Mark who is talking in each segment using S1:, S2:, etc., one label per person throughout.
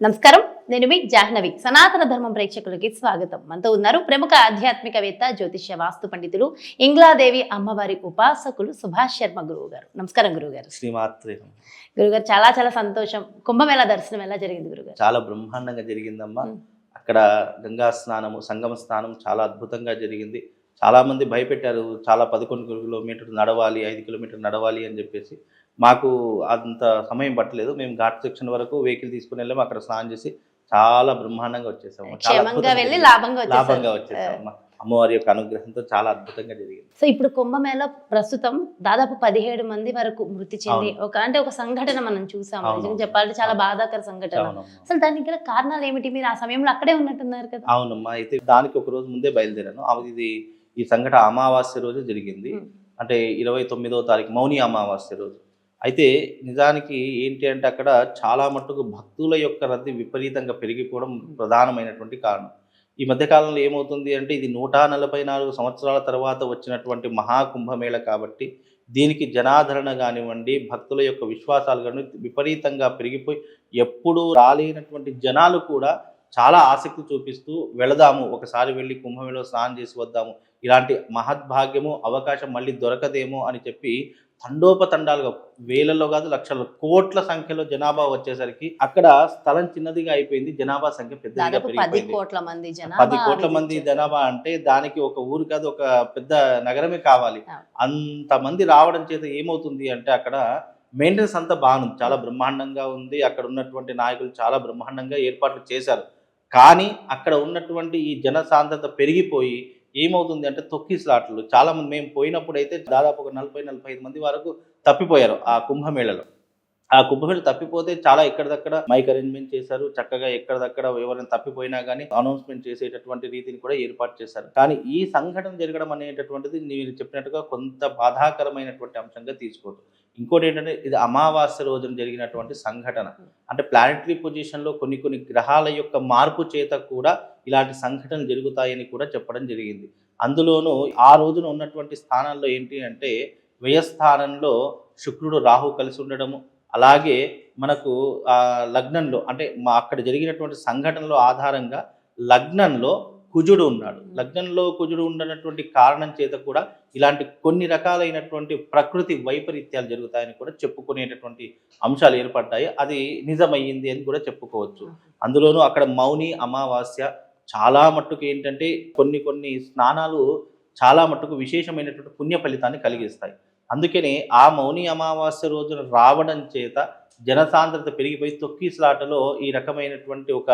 S1: నమస్కారం. నేను మీ జాహ్నవి. సనాతన ధర్మం ప్రేక్షకులకి స్వాగతం. మనతో ఉన్నారు ప్రముఖ ఆధ్యాత్మికవేత్త జ్యోతిష్య వాస్తు పండితులు ఇంగ్లాదేవి అమ్మవారి ఉపాసకులు సుభాష్ శర్మ గురువు గారు నమస్కారం గురువు గారు
S2: శ్రీమాత్రే.
S1: గురుగారు చాలా చాలా సంతోషం. కుంభమేళా దర్శనం ఎలా జరిగింది గురుగారు
S2: చాలా బ్రహ్మాండంగా జరిగిందమ్మా. అక్కడ గంగా స్నానము సంగమ స్నానం చాలా అద్భుతంగా జరిగింది. చాలా మంది భయపెట్టారు చాలా పదకొండు కిలోమీటర్లు నడవాలి ఐదు కిలోమీటర్లు నడవాలి అని చెప్పేసి. మాకు అంత సమయం పట్టలేదు. మేము ఘాట్ సెక్షన్ వరకు వెహికల్ తీసుకుని వెళ్ళాము. అక్కడ స్నానం చేసి చాలా బ్రహ్మాండంగా వచ్చేసాము.
S1: లాభంగా
S2: వచ్చేసాము. అమ్మవారి యొక్క అనుగ్రహంతో చాలా అద్భుతంగా జరిగింది.
S1: సో ఇప్పుడు కుంభమేళ ప్రస్తుతం దాదాపు పదిహేడు మంది వరకు మృతి చెంది ఒక అంటే ఒక సంఘటన మనం చూసాము. నిజంగా చెప్పాలంటే చాలా బాధాకర సంఘటన. అసలు దానికి గల కారణాలు ఏమిటి? మీరు ఆ సమయంలో అక్కడే ఉన్నట్టున్నారు కదా.
S2: అవునమ్మా. అయితే దానికి ఒక రోజు ముందే బయలుదేరాను. ఇది ఈ సంఘటన అమావాస్య రోజు జరిగింది. అంటే ఇరవై తొమ్మిదో తారీఖు మౌని అమావాస్య రోజు. అయితే నిజానికి ఏంటి అంటే అక్కడ చాలా మట్టుకు భక్తుల యొక్క రద్దీ విపరీతంగా పెరిగిపోవడం ప్రధానమైనటువంటి కారణం. ఈ మధ్యకాలంలో ఏమవుతుంది అంటే ఇది నూట నలభై నాలుగు సంవత్సరాల తర్వాత వచ్చినటువంటి మహాకుంభమేళ కాబట్టి దీనికి జనాదరణ కానివ్వండి భక్తుల యొక్క విశ్వాసాలు కానీ విపరీతంగా పెరిగిపోయి ఎప్పుడు రాలేనటువంటి జనాలు కూడా చాలా ఆసక్తి చూపిస్తూ వెళదాము ఒకసారి వెళ్ళి కుంభమేళలో స్నానం చేసి వద్దాము. ఇలాంటి మహద్భాగ్యము అవకాశం మళ్ళీ దొరకదేమో అని చెప్పి తండోపతండాలుగా వేలలో కాదు లక్షల కోట్ల సంఖ్యలో జనాభా వచ్చేసరికి అక్కడ స్థలం చిన్నదిగా అయిపోయింది జనాభా సంఖ్య పెద్దదిగా
S1: పది
S2: పెరిగిపోయింది.
S1: కోట్ల మంది
S2: పది
S1: జనాభా
S2: కోట్ల
S1: visit
S2: మంది
S1: చేశారు.
S2: జనాభా అంటే దానికి ఒక ఊరు కాదు ఒక పెద్ద నగరమే కావాలి. అంత మంది రావడం చేత ఏమవుతుంది అంటే అక్కడ మెయింటెనెన్స్ అంతా బాగుంది. చాలా బ్రహ్మాండంగా ఉంది. అక్కడ ఉన్నటువంటి నాయకులు చాలా బ్రహ్మాండంగా ఏర్పాట్లు చేశారు. కానీ అక్కడ ఉన్నటువంటి ఈ జన సాంద్రత పెరిగిపోయి ఏమవుతుంది అంటే తొక్కిసలాటలు చాలా మంది మేము పోయినప్పుడు అయితే దాదాపు ఒక నలభై నలభై ఐదు మంది వరకు తప్పిపోయారు ఆ కుంభమేళలో. ఆ కుంభమేళ తప్పిపోతే చాలా ఎక్కడిదక్కడ మైక్ అరేంజ్మెంట్ చేశారు. చక్కగా ఎక్కడిదక్కడ ఎవరైనా తప్పిపోయినా కానీ అనౌన్స్మెంట్ చేసేటటువంటి రీతిని కూడా ఏర్పాటు చేశారు. కానీ ఈ సంఘటన జరగడం అనేటటువంటిది మీరు చెప్పినట్టుగా కొంత బాధాకరమైనటువంటి అంశంగా తీసుకోవచ్చు. ఇంకోటి ఏంటంటే ఇది అమావాస్య రోజున జరిగినటువంటి సంఘటన. అంటే ప్లానెటరీ పొజిషన్లో కొన్ని కొన్ని గ్రహాల యొక్క మార్పు చేత కూడా ఇలాంటి సంఘటనలు జరుగుతాయని కూడా చెప్పడం జరిగింది. అందులోనూ ఆ రోజున ఉన్నటువంటి స్థానాల్లో ఏంటి అంటే వ్యయస్థానంలో శుక్రుడు రాహు కలిసి ఉండడము అలాగే మనకు ఆ లగ్నంలో అంటే మా అక్కడ జరిగినటువంటి సంఘటనలో ఆధారంగా లగ్నంలో కుజుడు ఉన్నాడు. లగ్నంలో కుజుడు ఉండనటువంటి కారణం చేత కూడా ఇలాంటి కొన్ని రకాలైనటువంటి ప్రకృతి వైపరీత్యాలు జరుగుతాయని కూడా చెప్పుకునేటటువంటి అంశాలు ఏర్పడ్డాయి. అది నిజమయ్యింది అని కూడా చెప్పుకోవచ్చు. అందులోనూ అక్కడ మౌని అమావాస్య చాలా మట్టుకు ఏంటంటే కొన్ని కొన్ని స్నానాలు చాలా మట్టుకు విశేషమైనటువంటి పుణ్య ఫలితాన్ని కలిగిస్తాయి. అందుకనే ఆ మౌని అమావాస్య రోజున రావడం చేత జనసాంద్రత పెరిగిపోయి తొక్కిసలాటలో ఈ రకమైనటువంటి ఒక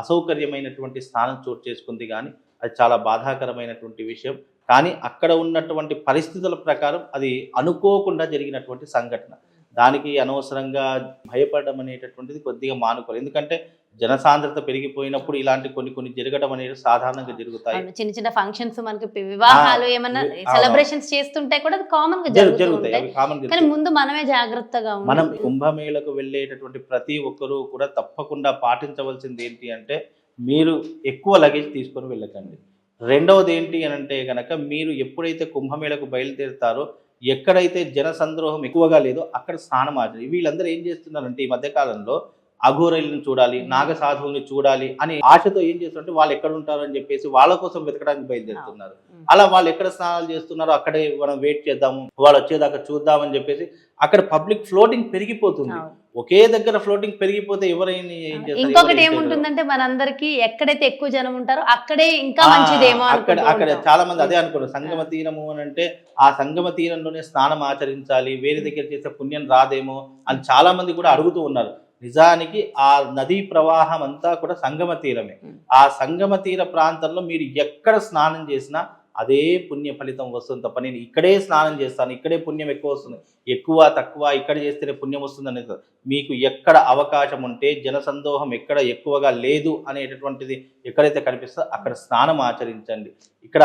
S2: అసౌకర్యమైనటువంటి స్థానం చోటు చేసుకుంది కానీ అది చాలా బాధాకరమైనటువంటి విషయం. కానీ అక్కడ ఉన్నటువంటి పరిస్థితుల ప్రకారం అది అనుకోకుండా జరిగినటువంటి సంఘటన. దానికి అనవసరంగా భయపడడం అనేటటువంటిది కొద్దిగా మానుకోవాలి. ఎందుకంటే జనసాంద్రత పెరిగిపోయినప్పుడు ఇలాంటి కొన్ని కొన్ని జరగడం అనేది సాధారణంగా జరుగుతాయి
S1: చిన్న చిన్న ఫంక్షన్స్ మనకి వివాహాలు ఏమన్నా. సెలబ్రేషన్స్ చేస్తుంటే కూడా కామన్గా
S2: జరు-
S1: జరుగుతూ
S2: జరుగుతాయి
S1: కానీ ముందు మనమే జాగ్రత్తగా
S2: మనం. కుంభమేళకు వెళ్ళేటటువంటి ప్రతి ఒక్కరూ కూడా తప్పకుండా పాటించవలసింది ఏంటి అంటే మీరు ఎక్కువ లగేజ్ తీసుకొని వెళ్ళకండి రెండవది ఏంటి అని అంటే కనుక మీరు ఎప్పుడైతే కుంభమేళకు బయలుదేరుతారో ఎక్కడైతే జన సంద్రోహం ఎక్కువగా లేదో అక్కడ స్నానం ఆచరి వీళ్ళందరూ ఏం చేస్తున్నారంటే ఈ మధ్య కాలంలో అఘోరైలను చూడాలి నాగ సాధువుల్ని చూడాలి అని ఆశతో ఏం చేస్తారంటే వాళ్ళు ఎక్కడ ఉంటారు అని చెప్పేసి వాళ్ళ కోసం వెతకడానికి బయలుదేరుతున్నారు. అలా వాళ్ళు ఎక్కడ స్నానాలు చేస్తున్నారో అక్కడే మనం వెయిట్ చేద్దాము వాళ్ళు వచ్చేదాకా చూద్దామని చెప్పేసి అక్కడ పబ్లిక్ ఫ్లోటింగ్ పెరిగిపోతుంది. ఒకే దగ్గర ఫ్లోటింగ్ పెరిగిపోతే ఎవరైనా ఏం చేస్తారు?
S1: ఇంకొకటి. ఏముంటుందంటే మనందరికి ఎక్కడైతే ఎక్కువ జనం ఉంటారో అక్కడే ఇంకా మంచిదేమో
S2: అక్కడ అక్కడ. చాలా మంది అదే అనుకున్నారు సంగమ తీరము అని అంటే ఆ సంగమ తీరంలోనే స్నానం ఆచరించాలి వేరే దగ్గర చేసే పుణ్యం రాదేమో అని చాలా మంది కూడా అడుగుతూ ఉన్నారు నిజానికి ఆ నదీ ప్రవాహం అంతా కూడా సంగమ తీరమే. ఆ సంగమ తీర ప్రాంతంలో మీరు ఎక్కడ స్నానం చేసినా అదే పుణ్య ఫలితం వస్తుంది తప్ప నేను ఇక్కడే స్నానం చేస్తాను ఇక్కడే పుణ్యం ఎక్కువ వస్తుంది ఎక్కువ తక్కువ ఇక్కడ చేస్తేనే పుణ్యం వస్తుంది అనేది. మీకు ఎక్కడ అవకాశం ఉంటే జనసందోహం ఎక్కడ ఎక్కువగా లేదు అనేటటువంటిది ఎక్కడైతే కనిపిస్తుందో అక్కడ స్నానం ఆచరించండి ఇక్కడ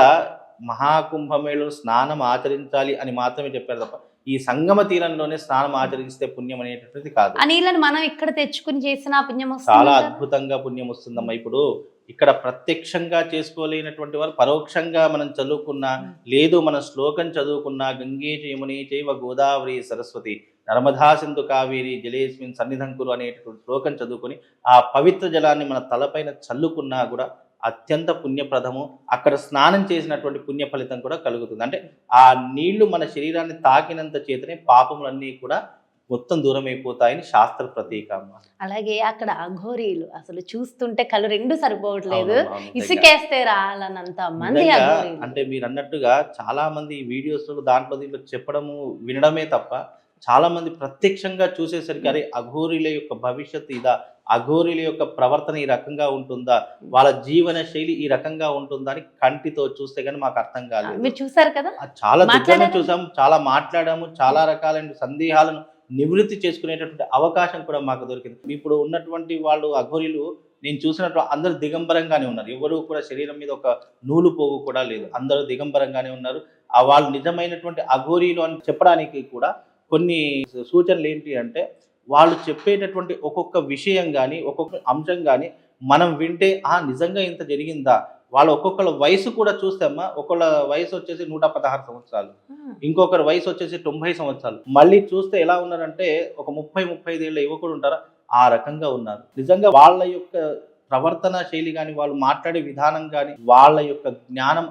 S2: మహాకుంభమేళలో స్నానం ఆచరించాలి అని మాత్రమే చెప్పారు తప్ప ఈ సంగమ తీరంలోనే స్నానం ఆచరిస్తే పుణ్యం అనేటటువంటిది కాదు.
S1: ఆ నీళ్ళని మనం ఇక్కడ తెచ్చుకుని చేసిన పుణ్యం
S2: చాలా అద్భుతంగా పుణ్యం వస్తుందమ్మా. ఇప్పుడు ఇక్కడ ప్రత్యక్షంగా చేసుకోలేనటువంటి వారు పరోక్షంగా మనం చదువుకున్నా లేదు మన శ్లోకం చదువుకున్నా గంగే యమునే చైవ గోదావరి సరస్వతి నర్మదా సింధు కావేరి జలేస్మిన్ సన్నిధంకురు అనేటటువంటి శ్లోకం చదువుకొని ఆ పవిత్ర జలాన్ని మన తలపైన చల్లుకున్నా కూడా అత్యంత పుణ్యప్రదము. అక్కడ స్నానం చేసినటువంటి పుణ్య ఫలితం కూడా కలుగుతుంది. అంటే ఆ నీళ్ళు మన శరీరాన్ని తాకినంత చేతనే పాపములన్నీ కూడా మొత్తం దూరం అయిపోతాయని శాస్త్ర ప్రతీక.
S1: అలాగే అక్కడ అఘోరీలు అసలు చూస్తుంటే కళ్ళు రెండు సరిపోవట్లేదు. ఇసుకేస్తే రాలనంత మంది
S2: అంటే మీరు అన్నట్టుగా చాలా మంది వీడియోస్ దాంట్లో దీంట్లో చెప్పడము వినడమే తప్ప చాలా మంది ప్రత్యక్షంగా చూసేసరికి అరే అఘోరీల యొక్క భవిష్యత్తు ఇదా? అఘోరీల యొక్క ప్రవర్తన ఈ రకంగా ఉంటుందా? వాళ్ళ జీవన శైలి ఈ రకంగా ఉంటుందా అని కంటితో చూస్తే కానీ మాకు అర్థం కాలేదు.
S1: మీరు చూసారు కదా?
S2: చాలా దగ్గర
S1: మాట్లాడారా?
S2: చూసాం చాలా మాట్లాడాము చాలా రకాలైన సందేహాలను నివృత్తి చేసుకునేటటువంటి అవకాశం కూడా మాకు దొరికింది. ఇప్పుడు ఉన్నటువంటి వాళ్ళు అఘోరీలు నేను చూసినట్టు అందరూ దిగంబరంగానే ఉన్నారు. ఎవరు కూడా శరీరం మీద ఒక నూలు పోగు కూడా లేదు. అందరూ దిగంబరంగానే ఉన్నారు. ఆ వాళ్ళు నిజమైనటువంటి అఘోరీలు అని చెప్పడానికి కూడా కొన్ని సూచనలు ఏంటి అంటే వాళ్ళు చెప్పేటటువంటి ఒక్కొక్క విషయం కానీ ఒక్కొక్క అంశం కానీ మనం వింటే ఆ నిజంగా ఇంత జరిగిందా? వాళ్ళ ఒక్కొక్కళ్ళ వయసు కూడా చూస్తే అమ్మా ఒకళ్ళ వయసు వచ్చేసి నూట పదహారు సంవత్సరాలు ఇంకొకరి వయసు వచ్చేసి తొంభై సంవత్సరాలు. మళ్ళీ చూస్తే ఎలా ఉన్నారంటే ఒక ముప్పై ముప్పై ఐదేళ్ళ యువకుడు ఉంటారా ఆ రకంగా ఉన్నారు. నిజంగా వాళ్ళ యొక్క ప్రవర్తన శైలి కానీ వాళ్ళు మాట్లాడే విధానం కానీ వాళ్ళ యొక్క జ్ఞానం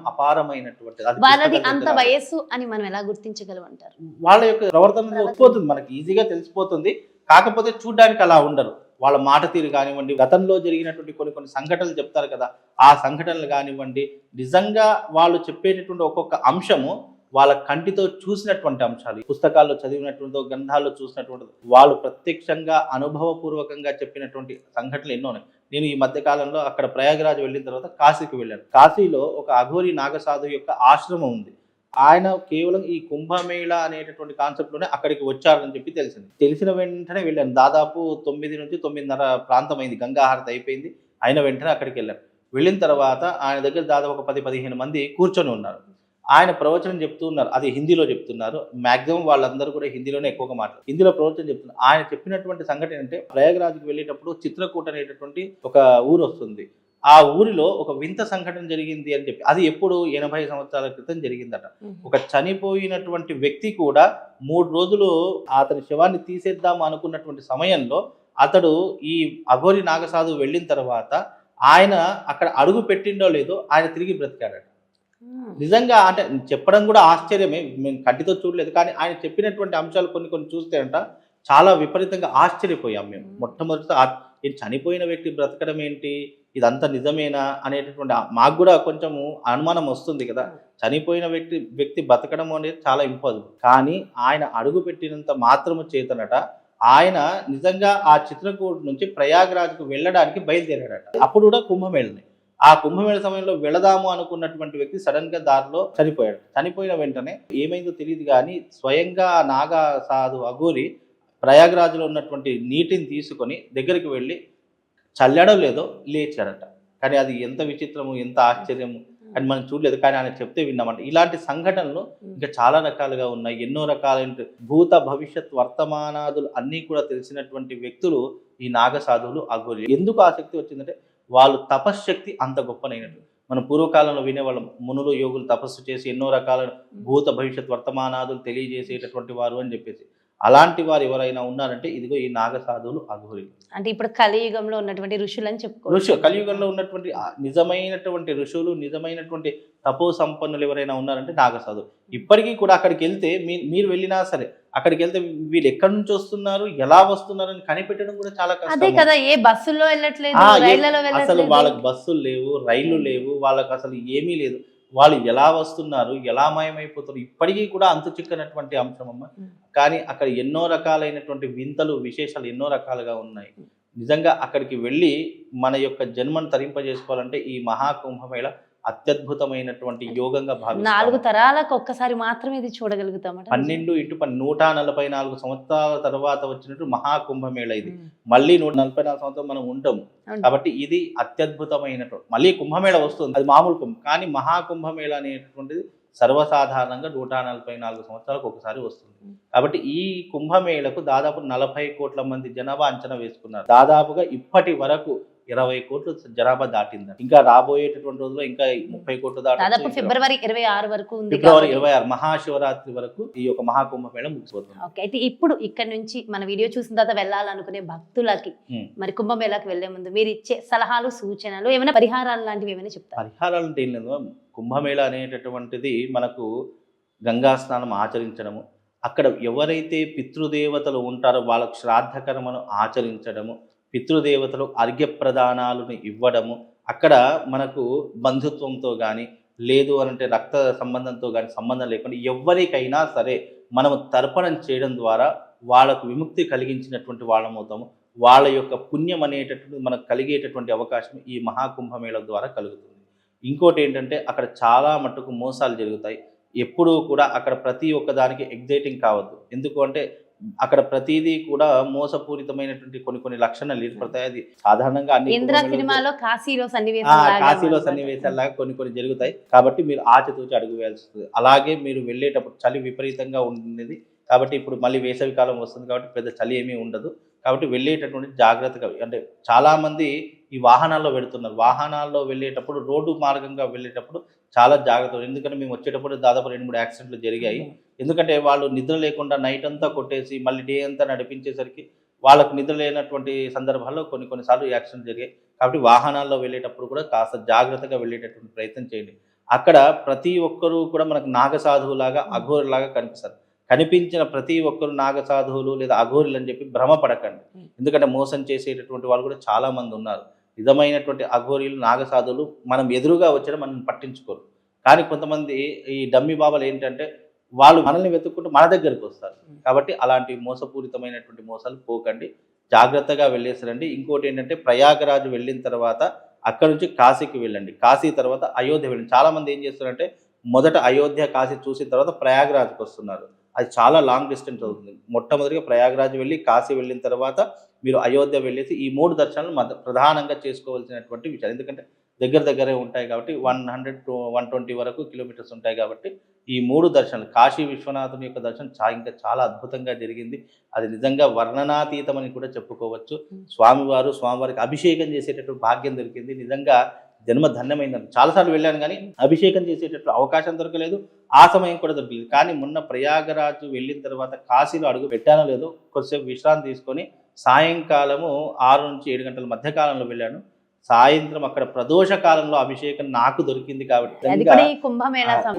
S1: వాళ్ళది
S2: పుస్తకాల
S1: అంత వయస్సు అని మనం ఎలా గుర్తించగలం అంటారు?
S2: వాళ్ళ యొక్క ప్రవర్తన మనకి ఈజీగా తెలిసిపోతుంది. కాకపోతే చూడ్డానికి అలా ఉండరు. వాళ్ళ మాట తీరు కానివ్వండి గతంలో జరిగినటువంటి కొన్ని కొన్ని సంఘటనలు చెప్తారు కదా ఆ సంఘటనలు కానివ్వండి నిజంగా వాళ్ళు చెప్పేటటువంటి ఒక్కొక్క అంశము వాళ్ళ కంటితో చూసినటువంటి అంశాలు. పుస్తకాల్లో చదివినటువంటి గ్రంథాల్లో చూసినటువంటి వాళ్ళు ప్రత్యక్షంగా అనుభవపూర్వకంగా చెప్పినటువంటి సంఘటనలు ఎన్నో ఉన్నాయి. నేను ఈ మధ్య కాలంలో అక్కడ ప్రయాగరాజ్ వెళ్ళిన తర్వాత కాశీకి వెళ్ళాను. కాశీలో ఒక అఘోరి నాగసాధు యొక్క ఆశ్రమం ఉంది. ఆయన కేవలం ఈ కుంభమేళ అనేటటువంటి కాన్సెప్ట్లోనే అక్కడికి వచ్చారని చెప్పి తెలిసింది. తెలిసిన వెంటనే వెళ్ళాను దాదాపు తొమ్మిది నుంచి తొమ్మిదిన్నర ప్రాంతం అయింది గంగాహారతి అయిపోయింది. అయిన వెంటనే అక్కడికి వెళ్ళాను వెళ్ళిన తర్వాత ఆయన దగ్గర దాదాపు ఒక పది పదిహేను మంది కూర్చొని ఉన్నారు. ఆయన ప్రవచనం చెప్తూ ఉన్నారు. అది హిందీలో చెప్తున్నారు. మాక్సిమం వాళ్ళందరూ కూడా హిందీలోనే ఎక్కువగా మాట్లాడు హిందీలో ప్రవచనం చెప్తున్నారు. ఆయన చెప్పినటువంటి సంఘటన అంటే ప్రయాగరాజ్కి వెళ్ళేటప్పుడు చిత్రకూట అనేటటువంటి ఒక ఊరు వస్తుంది. ఆ ఊరిలో ఒక వింత సంఘటన జరిగింది అని చెప్పి అది ఎప్పుడు ఎనభై సంవత్సరాల క్రితం జరిగిందట. ఒక చనిపోయినటువంటి వ్యక్తి కూడా మూడు రోజులు అతని శవాన్ని తీసేద్దాం అనుకున్నటువంటి సమయంలో అతడు ఈ అఘోరి నాగసాధు వెళ్ళిన తర్వాత ఆయన అక్కడ అడుగు పెట్టిండో లేదో ఆయన తిరిగి బ్రతికాడట. నిజంగా అంటే చెప్పడం కూడా ఆశ్చర్యమే మేము కంటితో చూడలేదు కానీ ఆయన చెప్పినటువంటి అంశాలు కొన్ని కొన్ని చూస్తే అంట చాలా విపరీతంగా ఆశ్చర్యపోయాం మేము. మొట్టమొదటి చనిపోయిన వ్యక్తి బ్రతకడం ఏంటి? ఇదంతా నిజమేనా అనేటటువంటి మాకు కూడా కొంచెము అనుమానం వస్తుంది కదా. చనిపోయిన వ్యక్తి వ్యక్తి బతకడం అనేది చాలా ఇంపాసిబుల్ కానీ ఆయన అడుగు పెట్టినంత మాత్రము చేతనట ఆయన నిజంగా ఆ చిత్రకూట్ నుంచి ప్రయాగరాజ్కు వెళ్ళడానికి బయలుదేరాడట. అప్పుడు కూడా కుంభమేళని. ఆ కుంభమేళ సమయంలో వెళదాము అనుకున్నటువంటి వ్యక్తి సడన్గా దారిలో చనిపోయాడు. చనిపోయిన వెంటనే ఏమైందో తెలియదు కానీ స్వయంగా నాగా సాధు అగూరి ప్రయాగరాజులో ఉన్నటువంటి నీటిని తీసుకొని దగ్గరికి వెళ్ళి చల్లడం లేదో లేచాడట కానీ అది ఎంత విచిత్రము ఎంత ఆశ్చర్యము అని మనం చూడలేదు. కానీ ఆయన చెప్తే విన్నామంట. ఇలాంటి సంఘటనలు ఇంకా చాలా రకాలుగా ఉన్నాయి. ఎన్నో రకాలైన భూత భవిష్యత్ వర్తమానాదులు అన్నీ కూడా తెలిసినటువంటి వ్యక్తులు ఈ నాగసాధువులు అఘోరి ఎందుకు ఆసక్తి వచ్చిందంటే వాళ్ళు తపశ్శక్తి అంత గొప్పనైనట్టు. మన పూర్వకాలంలో వినేవాళ్ళం మునులు యోగులు తపస్సు చేసి ఎన్నో రకాల భూత భవిష్యత్ వర్తమానాదులు తెలియజేసేటటువంటి వారు అని చెప్పేసి. అలాంటి వారు ఎవరైనా ఉన్నారంటే ఇదిగో ఈ నాగసాధువులు అఘోరి
S1: అంటే ఇప్పుడు కలియుగంలో ఉన్నటువంటి ఋషులు అని చెప్పుకో
S2: ఋషు కలియుగంలో ఉన్నటువంటి నిజమైనటువంటి ఋషులు నిజమైనటువంటి తపో సంపన్నులు ఎవరైనా ఉన్నారంటే నాగసాధు ఇప్పటికీ కూడా అక్కడికి వెళ్తే మీరు వెళ్ళినా సరే అక్కడికి వెళ్తే వీళ్ళు ఎక్కడి నుంచి వస్తున్నారు ఎలా వస్తున్నారు అని కనిపెట్టడం కూడా చాలా
S1: అదే
S2: కష్టం
S1: కదా ఏ బస్సుల్లో వెళ్ళట్లేదు
S2: అసలు వాళ్ళకి బస్సులు లేవు రైళ్ళు లేవు వాళ్ళకి అసలు ఏమీ లేదు. వాళ్ళు ఎలా వస్తున్నారు ఎలా మాయమైపోతారు ఇప్పటికీ కూడా అంతు చిక్కనటువంటి అంశం అమ్మ. కానీ అక్కడ ఎన్నో రకాలైనటువంటి వింతలు విశేషాలు ఎన్నో రకాలుగా ఉన్నాయి. నిజంగా అక్కడికి వెళ్ళి మన యొక్క జన్మను తరింపజేసుకోవాలంటే ఈ మహాకుంభమేళ అత్యద్భుతమైనటువంటి యోగంగా
S1: నాలుగు
S2: భావిస్తాము
S1: తరాలకు ఒక్కసారి మాత్రమే ఇది చూడగలుగుతామట.
S2: పన్నెండు ఇటు నూట నలభై నాలుగు సంవత్సరాల తర్వాత వచ్చినట్టు మహాకుంభమేళ ఇది. మళ్ళీ నూట నలభై నాలుగు సంవత్సరం మనం ఉంటాం. కాబట్టి ఇది అత్యద్భుతమైనటువంటి మళ్ళీ కుంభమేళ వస్తుంది. అది మామూలు కుంభం కానీ మహాకుంభమేళ అనేటటువంటిది సర్వసాధారణంగా నూట నలభై నాలుగు సంవత్సరాలకు ఒకసారి వస్తుంది. కాబట్టి ఈ కుంభమేళకు దాదాపు నలభై కోట్ల మంది జనాభా అంచనా వేసుకున్నారు. దాదాపుగా ఇప్పటి వరకు ఇరవై కోట్లు జనాభా దాటింది ఇంకా రాబోయేటటువంటి రోజుల్లో ఇంకా ముప్పై కోట్లు
S1: దాదాపు
S2: దాటి
S1: ఫిబ్రవరి ఇరవై ఆరు వరకు ఉంది
S2: ఫిబ్రవరి ఇరవై ఆరు మహాశివరాత్రి వరకు ఈ యొక్క మహాకుంభమేళ ముగిసిపోతుంది.
S1: ఓకే అయితే ఇప్పుడు ఇక్కడ నుంచి మన వీడియో చూసిన తర్వాత వెళ్ళాలనుకునే భక్తులకి. మరి కుంభమేళాకి వెళ్ళే ముందు మీరు ఇచ్చే సలహాలు సూచనలు ఏమైనా పరిహారాలు లాంటివి ఏమైనా చెప్తారు?
S2: పరిహారాలు అంటే ఏం లేదు కుంభమేళ అనేటటువంటిది మనకు గంగా స్నానం ఆచరించడము అక్కడ ఎవరైతే పితృదేవతలు ఉంటారో వాళ్ళకు శ్రాద్ధకర్మను ఆచరించడము పితృదేవతలు అర్ఘ్య ప్రదానాలను ఇవ్వడము అక్కడ మనకు బంధుత్వంతో కానీ లేదు అనంటే రక్త సంబంధంతో కానీ సంబంధం లేకుండా ఎవరికైనా సరే మనము తర్పణం చేయడం ద్వారా వాళ్ళకు విముక్తి కలిగించినటువంటి వాళ్ళమవుతాము వాళ్ళ యొక్క పుణ్యం అనేటటువంటి మనకు కలిగేటటువంటి అవకాశం ఈ మహాకుంభమేళ ద్వారా కలుగుతుంది. ఇంకోటి ఏంటంటే అక్కడ చాలా మట్టుకు మోసాలు జరుగుతాయి. ఎప్పుడూ కూడా అక్కడ ప్రతి ఒక్కదానికి ఎగ్జైటింగ్ కావద్దు. ఎందుకు అంటే అక్కడ ప్రతిదీ కూడా మోసపూరితమైనటువంటి కొన్ని కొన్ని లక్షణాలు ఏర్పడతాయి. అది సాధారణంగా అన్ని
S1: సినిమాలో కాశీలో
S2: ఆ,
S1: సన్నివేశం లాగా
S2: కాశీలో
S1: అన్నమాట.
S2: సన్నివేశాల్లాగా కొన్ని కొన్ని జరుగుతాయి. కాబట్టి మీరు ఆచితూచి అడుగు వేయాల్సి వస్తుంది. అలాగే మీరు వెళ్ళేటప్పుడు చలి విపరీతంగా ఉండేది. కాబట్టి ఇప్పుడు మళ్ళీ వేసవి కాలం వస్తుంది కాబట్టి పెద్ద చలి ఏమీ ఉండదు. కాబట్టి వెళ్ళేటటువంటి జాగ్రత్తగా అంటే చాలా మంది ఈ వాహనాల్లో వెళుతున్నారు. వాహనాల్లో వెళ్ళేటప్పుడు రోడ్డు మార్గంగా వెళ్ళేటప్పుడు చాలా జాగ్రత్త ఎందుకంటే మేము వచ్చేటప్పుడు దాదాపు రెండు మూడు యాక్సిడెంట్లు జరిగాయి. ఎందుకంటే వాళ్ళు నిద్ర లేకుండా నైట్ అంతా కొట్టేసి మళ్ళీ డే అంతా నడిపించేసరికి వాళ్ళకు నిద్ర లేనటువంటి సందర్భాల్లో కొన్ని కొన్నిసార్లు యాక్సిడెంట్ జరిగాయి. కాబట్టి వాహనాల్లో వెళ్ళేటప్పుడు కూడా కాస్త జాగ్రత్తగా వెళ్ళేటటువంటి ప్రయత్నం చేయండి. అక్కడ ప్రతి ఒక్కరూ కూడా మనకు నాగసాధువులాగా అఘోరులాగా కనిపిస్తారు. కనిపించిన ప్రతి ఒక్కరు నాగసాధువులు లేదా అఘోరులు అని చెప్పి భ్రమపడకండి. ఎందుకంటే మోసం చేసేటటువంటి వాళ్ళు కూడా చాలామంది ఉన్నారు. నిజమైనటువంటి అఘోరీలు నాగసాధువులు మనం ఎదురుగా వచ్చిన మనం పట్టించుకోరు. కానీ కొంతమంది ఈ డమ్మి బాబాలు ఏంటంటే వాళ్ళు మనల్ని వెతుక్కుంటూ మన దగ్గరికి వస్తారు. కాబట్టి అలాంటి మోసపూరితమైనటువంటి మోసాలు పోకండి. జాగ్రత్తగా వెళ్ళేసారండి. ఇంకోటి ఏంటంటే ప్రయాగరాజ్ వెళ్ళిన తర్వాత అక్కడ నుంచి కాశీకి వెళ్ళండి. కాశీ తర్వాత అయోధ్య వెళ్ళండి. చాలామంది ఏం చేస్తారంటే మొదట అయోధ్య కాశీ చూసిన తర్వాత ప్రయాగరాజ్కి వస్తున్నారు. అది చాలా లాంగ్ డిస్టెన్స్ అవుతుంది. మొట్టమొదటిగా ప్రయాగరాజ్ వెళ్ళి కాశీ వెళ్ళిన తర్వాత మీరు అయోధ్య వెళ్ళేసి ఈ మూడు దర్శనాలు ప్రధానంగా చేసుకోవాల్సినటువంటి విషయాలు. ఎందుకంటే దగ్గర దగ్గరే ఉంటాయి కాబట్టి one hundred to one twenty వరకు కిలోమీటర్స్ ఉంటాయి కాబట్టి ఈ మూడు దర్శనాలు కాశీ విశ్వనాథుని యొక్క దర్శనం చా ఇంకా చాలా అద్భుతంగా జరిగింది. అది నిజంగా వర్ణనాతీతం అని కూడా చెప్పుకోవచ్చు. స్వామివారు స్వామివారికి అభిషేకం చేసేటటువంటి భాగ్యం దొరికింది. నిజంగా జన్మ ధన్యమైందని చాలాసార్లు వెళ్ళాను కానీ అభిషేకం చేసేటట్లు అవకాశం దొరకలేదు. ఆ సమయం కూడా దొరకలేదు కానీ మొన్న ప్రయాగరాజు వెళ్ళిన తర్వాత కాశీలో అడుగు పెట్టానో లేదో కొద్దిసేపు విశ్రాంతి తీసుకొని సాయంకాలము ఆరు నుంచి ఏడు గంటల మధ్య కాలంలో వెళ్ళాను. సాయంత్రం అక్కడ ప్రదోష కాలంలో అభిషేకం నాకు దొరికింది కాబట్టి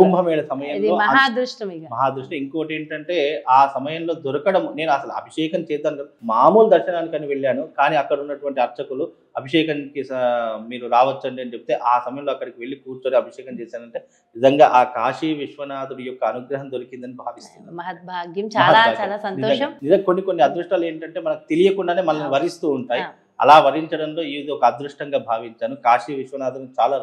S1: కుంభమేళా
S2: సమయంలో
S1: మహాదృష్టం ఇక.
S2: మహాదృష్టి. ఇంకోటి ఏంటంటే ఆ సమయంలో దొరకడం నేను అసలు అభిషేకం చేద్దాను కదా మామూలు దర్శనానికని వెళ్ళాను కానీ అక్కడ ఉన్నటువంటి అర్చకులు అభిషేకానికి మీరు రావచ్చండి అని చెప్తే ఆ సమయంలో అక్కడికి వెళ్ళి కూర్చొని అభిషేకం చేశానంటే నిజంగా ఆ కాశీ విశ్వనాథుడి యొక్క అనుగ్రహం దొరికిందని భావిస్తున్నాను.
S1: మహద్భాగ్యం. చాలా. చాలా సంతోషం.
S2: నిజంగా- కొన్ని కొన్ని అదృష్టాలు ఏంటంటే మనకు తెలియకుండానే మనల్ని వరిస్తూ ఉంటాయి. అలా వరించడంలో ఇది ఒక అదృష్టంగా భావించాను. కాశీ విశ్వనాథుని చాలా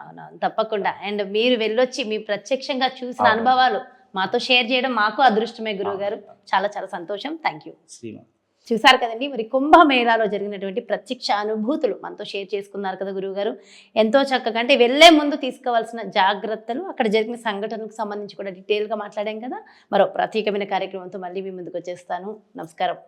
S1: అవునవును తప్పకుండా. అండ్ మీరు వెళ్ళొచ్చి మీ ప్రత్యక్షంగా చూసిన. అనుభవాలు మాతో షేర్ చేయడం మాకు అదృష్టమే గురువు గారు చాలా చాలా సంతోషం. Thank you
S2: Shriman.
S1: చూసారు కదండి మరి కుంభమేళాలో జరిగినటువంటి ప్రత్యక్ష అనుభూతులు మనతో షేర్ చేసుకున్నారు కదా గురువు గారు ఎంతో చక్కగా అంటే వెళ్ళే ముందు తీసుకోవాల్సిన జాగ్రత్తలు అక్కడ జరిగిన సంఘటనకు సంబంధించి కూడా డీటెయిల్గా మాట్లాడాం కదా. మరో ప్రత్యేకమైన కార్యక్రమంతో మళ్ళీ మీ ముందుకు వచ్చేస్తాను. నమస్కారం.